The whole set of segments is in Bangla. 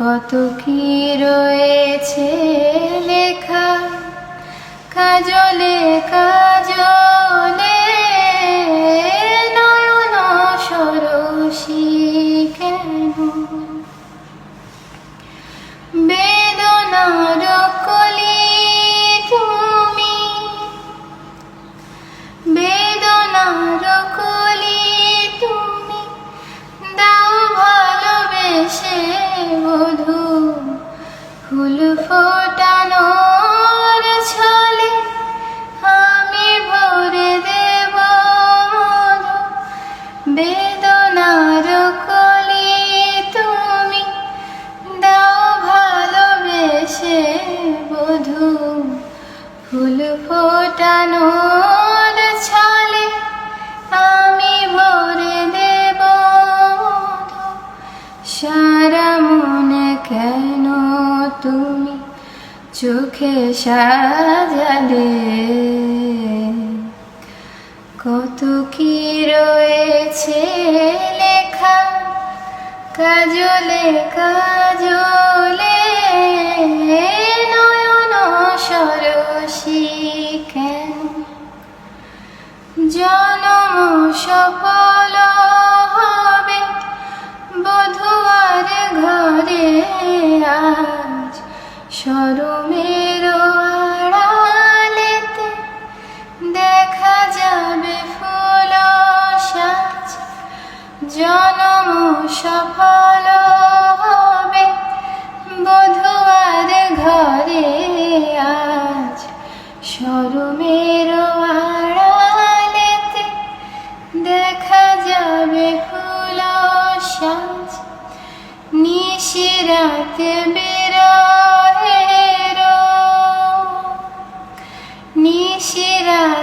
কত কি রয়েছে লেখা? কাজলে কাজলে ফোটানোর ছলে আমি ভরে দেব বেদনার কলি তুমি দাও ভালোবেসে বধু। ফুল ফোটানোর ছলে আমি ভরে দেব সারা মনে কেন তুমি চোখে সাজালে। কত কি রয়েছে লেখা? কাজলে কাজলে নয়ন সরসী কেন? জনম সফল সরমের আড়ালেতে দেখা যাবে ফুল সাজ। জনম সফল হবে বধুয়ার ঘরে আজ। সরমের আড়ালেতে দেখা যাবে ফুল সাজ। নিশিরাতে বিরহের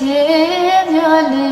মিশে